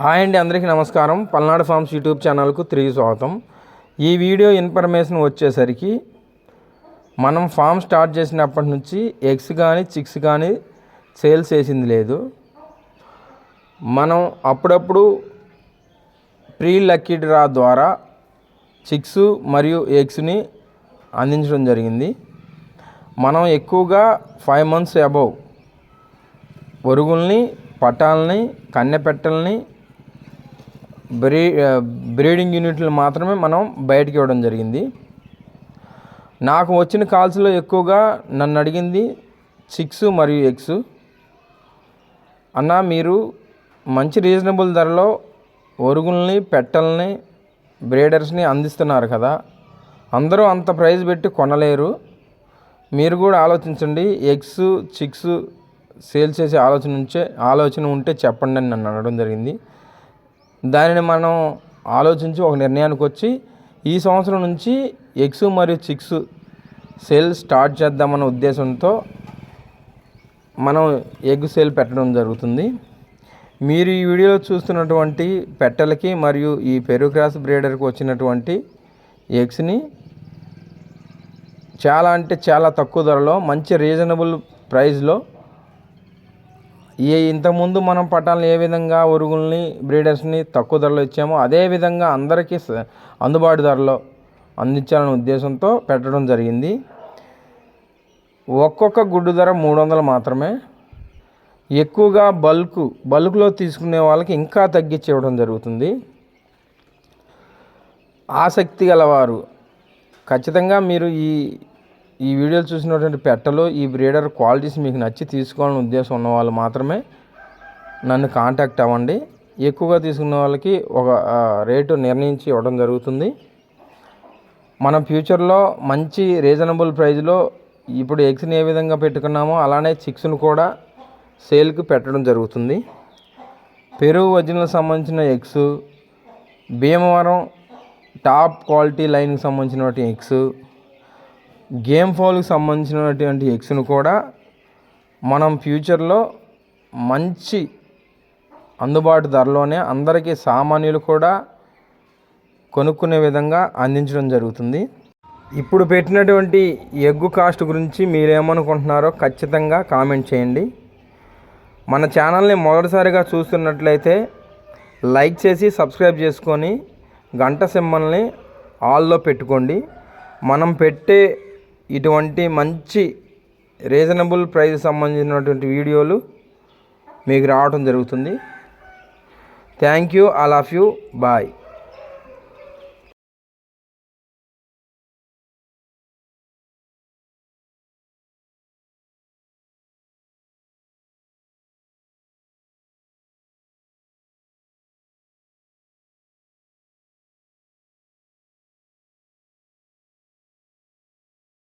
Hi అండి అందరికీ నమస్కారం. పల్నాడు ఫార్మ్స్ యూట్యూబ్ ఛానల్కు తిరిగి స్వాగతం. ఈ వీడియో ఇన్ఫర్మేషన్ వచ్చేసరికి మనం ఫామ్ స్టార్ట్ చేసినప్పటి నుంచి ఎగ్స్ కానీ చిక్స్ కానీ సేల్స్ చేసింది లేదు. మనం అప్పుడప్పుడు ప్రీ లక్కీ డ్రా ద్వారా చిక్స్ మరియు ఎగ్స్ని అందించడం జరిగింది. మనం ఎక్కువగా ఫైవ్ మంత్స్ అబవ్ ఒరుగుల్ని పటాలని కన్నెపెట్టల్ని బ్రీ బ్రీడింగ్ యూనిట్లు మాత్రమే మనం బయటికి ఇవ్వడం జరిగింది. నాకు వచ్చిన కాల్స్లో ఎక్కువగా నన్ను అడిగింది చిక్స్ మరియు ఎగ్స్ అన్న మీరు మంచి రీజనబుల్ ధరలో ఒరుగుల్ని పెట్టల్ని బ్రీడర్స్ని అందిస్తున్నారు కదా. అందరూ అంత ప్రైస్ పెట్టి కొనలేరు. మీరు కూడా ఆలోచించండి. ఎగ్స్ చిక్స్ సేల్ చేసే ఆలోచన ఉంచే ఆలోచన ఉంటే చెప్పండి అని నన్ను అనడం జరిగింది. దానిని మనం ఆలోచించి ఒక నిర్ణయానికి వచ్చి ఈ సంవత్సరం నుంచి ఎగ్స్ మరియు చిక్స్ సేల్ స్టార్ట్ చేద్దామన్న ఉద్దేశంతో మనం ఎగ్ సేల్ పెట్టడం జరుగుతుంది. మీరు ఈ వీడియోలో చూస్తున్నటువంటి పెట్టలకి మరియు ఈ పెరుగు క్రాస్ బ్రీడర్కి వచ్చినటువంటి ఎగ్స్ని చాలా అంటే చాలా తక్కువ ధరలో మంచి రీజనబుల్ ప్రైస్లో ఏ ఇంతకుముందు మనం పట్టాలను ఏ విధంగా ఉరుగుల్ని బ్రీడర్స్ని తక్కువ ధరలో ఇచ్చామో అదే విధంగా అందరికీ స- అందుబాటు ధరలో అందించాలనే ఉద్దేశంతో పెట్టడం జరిగింది. ఒక్కొక్క గుడ్డు ధర మూడు వందలు మాత్రమే. ఎక్కువగా బల్క్ బల్క్లో తీసుకునే వాళ్ళకి ఇంకా తగ్గించి ఇవ్వడం జరుగుతుంది. ఆసక్తి గలవారు ఖచ్చితంగా మీరు ఈ ఈ వీడియోలు చూసినటువంటి పెట్టలు ఈ బ్రీడర్ క్వాలిటీస్ మీకు నచ్చి తీసుకోవాలని ఉద్దేశం ఉన్న వాళ్ళు మాత్రమే నన్ను కాంటాక్ట్ అవ్వండి. ఎక్కువగా తీసుకున్న వాళ్ళకి ఒక రేటు నిర్ణయించి ఇవ్వడం జరుగుతుంది. మనం ఫ్యూచర్లో మంచి రీజనబుల్ ప్రైస్లో ఇప్పుడు ఎగ్స్ని ఏ విధంగా పెట్టుకున్నామో అలానే చిక్స్ను కూడా సేల్కి పెట్టడం జరుగుతుంది. పెరుగు వజనకు సంబంధించిన ఎగ్స్ భీమవరం టాప్ క్వాలిటీ లైన్కి సంబంధించిన ఎగ్స్ గేమ్ ఫాల్కి సంబంధించినటువంటి ఎగ్స్ను కూడా మనం ఫ్యూచర్లో మంచి అందుబాటు ధరలోనే అందరికీ సామాన్యులు కూడా కొనుక్కునే విధంగా అందించడం జరుగుతుంది. ఇప్పుడు పెట్టినటువంటి ఎగ్గు కాస్ట్ గురించి మీరేమనుకుంటున్నారో ఖచ్చితంగా కామెంట్ చేయండి. మన ఛానల్ని మొదటిసారిగా చూస్తున్నట్లయితే లైక్ చేసి సబ్స్క్రైబ్ చేసుకొని గంట సింబల్ని ఆల్లో పెట్టుకోండి. మనం పెట్టే ఇటువంటి మంచి రీజనబుల్ ప్రైస్ సంబంధించినటువంటి వీడియోలు మీకు రావడం జరుగుతుంది. Thank you all of you bye